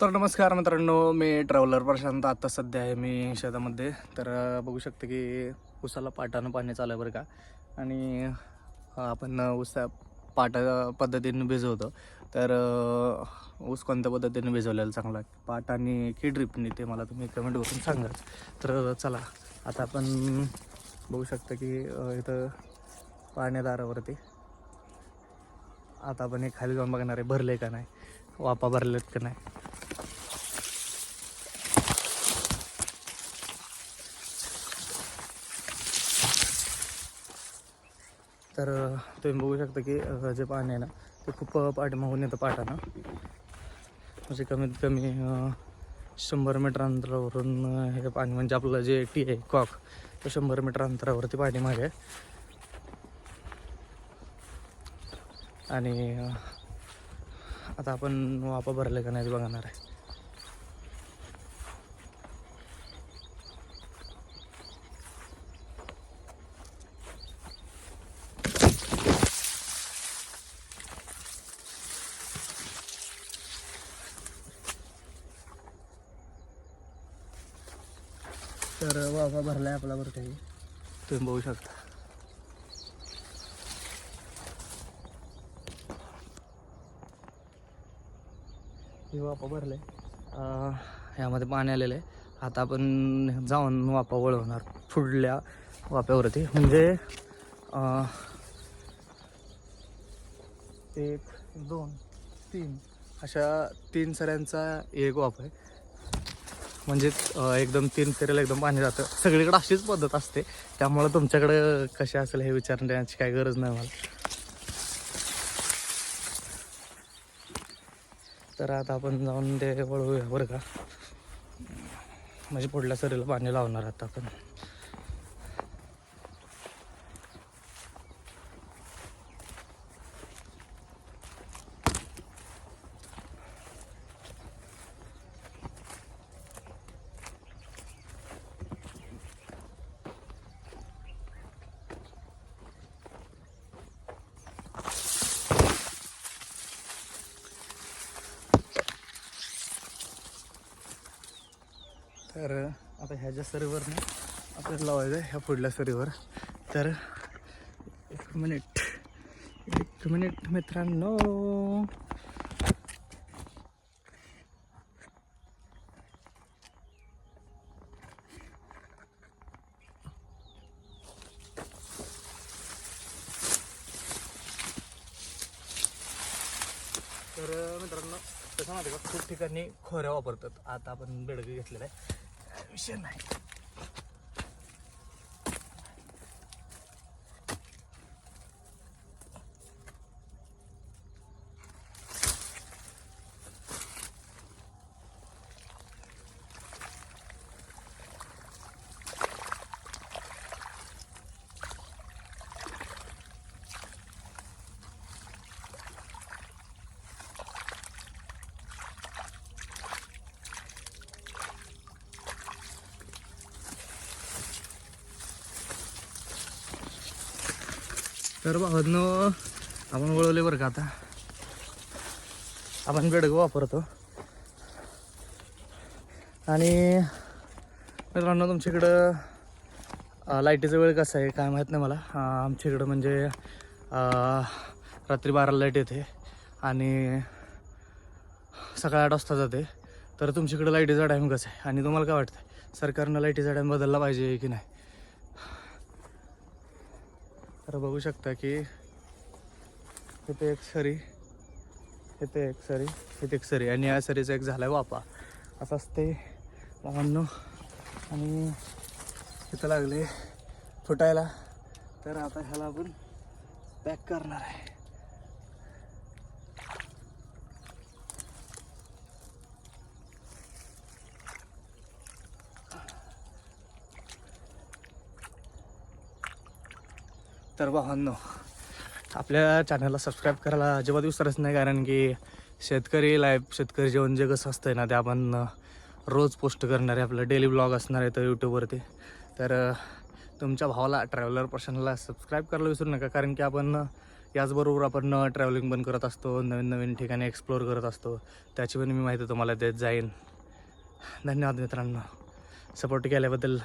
तर नमस्कार मित्रांनो मी ट्रॅव्हलर प्रशांत. आता सध्या आहे मी शेतामध्ये. तर बघू शकते की उसाला पाटानं पाणी चालू आहे बरं का. आणि आपण उसा पाटा पद्धतीने भिजवतो. तर ऊस कोणत्या पद्धतीने भिजवलेला चांगला? पाट आणि की ड्रिपनी ते मला तुम्ही कमेंट करून सांगा. तर चला आता आपण बघू शकता की इथं पाण्यादारावरती आता आपण हे खाली जाऊन बघणार आहे भरले का नाही? वापा भरलेत का नाही? तर तुम्ही बघू शकता की जे पाणी आहे ना ते खूप पाठीमागून येतं पाटानं. म्हणजे कमीत कमी शंभर मीटर अंतरावरून हे पाणी म्हणजे आपलं जे टी आहे कॉक तो शंभर मीटर अंतरावरती पाठीमागे आहे. आणि आता आपण वापा भरले का नाही बघणार आहे. तर वाफा भरलाय आपला बरं काही. तुम्ही बघू शकता. हे वाफा भरले ह्यामध्ये पाणी आलेलं आहे आता आपण जाऊन वाफा वळवणार पुढल्या वाफ्यावरती. म्हणजे एक दोन तीन. अशा तीन सऱ्यांचा एक वाफ आहे. म्हणजे एकदम तीन फेरेला एकदम पाणी जातं. सगळीकडे अशीच पद्धत असते. त्यामुळं तुमच्याकडं कसे असेल हे विचारण्याची काही गरज नाही मला. तर आता आपण जाऊन ते वळवूया बरं का. म्हणजे पुढल्या सरीला पाणी लावणार आता आपण. तर आता ह्याच्या सरीवरनं आपल्याला लावायचं आहे ह्या पुढल्या सरीवर. तर एक मिनिट एक मिनिट मित्रांनो. तर मित्रांनो कसं माहिती का? खूप ठिकाणी खोऱ्या वापरतात. आता आपण बेडगे घेतलेला आहे. विषय नाही तर भावांनो आपण वळवले बरं का आता. आपण बेडग वापरतो. आणि मित्रांनो तुमच्याकडं लाईटीचा वेळ कसा आहे काय माहीत नाही मला. आमच्या इकडं म्हणजे रात्री बाराला लाइट येते. आणि सकाळी आठ वाजता जाते. तर तुमच्याकडं लाईटीचा टाईम कसा आहे? आणि तुम्हाला काय वाटतं सरकारनं लाईटीचा टाईम बदलला पाहिजे की नाही? तर बघू शकता की इथे एक सरी इथे एक सरी इथे एक सरी. आणि या सरीचा एक झाला वापा असं असते लहान आणि इथं लागले फुटायला. तर आता ह्याला आपण पॅक करणार आहे. तर भावांनो आपल्या चॅनलला सबस्क्राईब करायला अजिबात विसरच नाही कारण की शेतकरी लाईफ शेतकरी जेवण जे कसं असतं ना ते आपण रोज पोस्ट करणारे आपलं डेली ब्लॉग असणार आहे तर यूट्यूबवरती तर तुमच्या भावाला ट्रॅव्हलर पर्सनला सबस्क्राईब करायला विसरू नका कारण की आपण याचबरोबर आपण ट्रॅव्हलिंग पण करत असतो नवीन नवीन ठिकाणी एक्सप्लोअर करत असतो. त्याची पण मी माहिती तुम्हाला देत जाईन. धन्यवाद मित्रांनो. सपोर्ट केल्याबद्दल